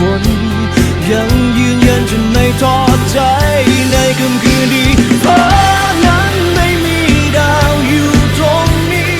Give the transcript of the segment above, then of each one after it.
คน ยังยืนยันจนไม่ท้อใจในคำคืนดีเพราะนั้นไม่มีดาวอยู่ตรงนี้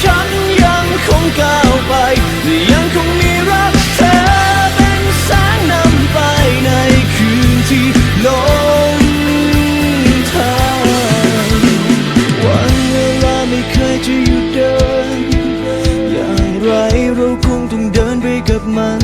ฉันยังคงก้าวไปยังคงมีรักเธอเป็นแสงนำไปในคืนที่ลงทางวันเวลาไม่เคยจะหยุดเดิน อย่างไรเราคงต้องเดินไปกับมัน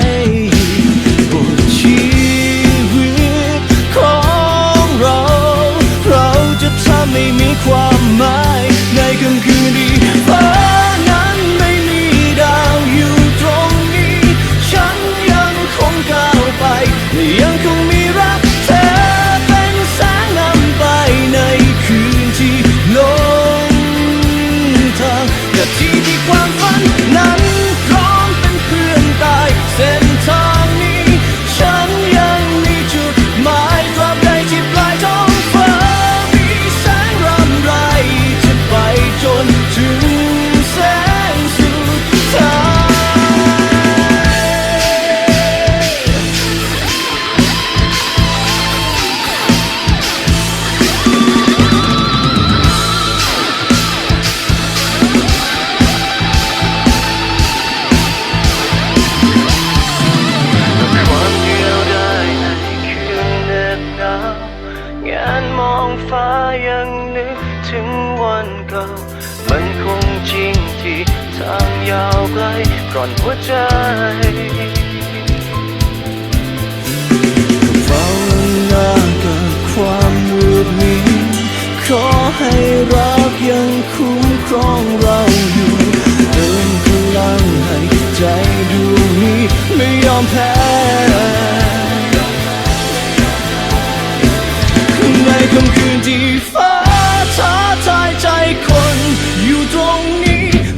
งานมองฟ้ายังนึกถึงวันเก่า มันคงจริงที่ทางยาวไกลก่อนหัวใจเฝ้าหน้ากับความมืดมิดขอให้รักยังคุ้มครองเราอยู่เติมพลังให้ใจดวงนี้ไม่ยอมแพ้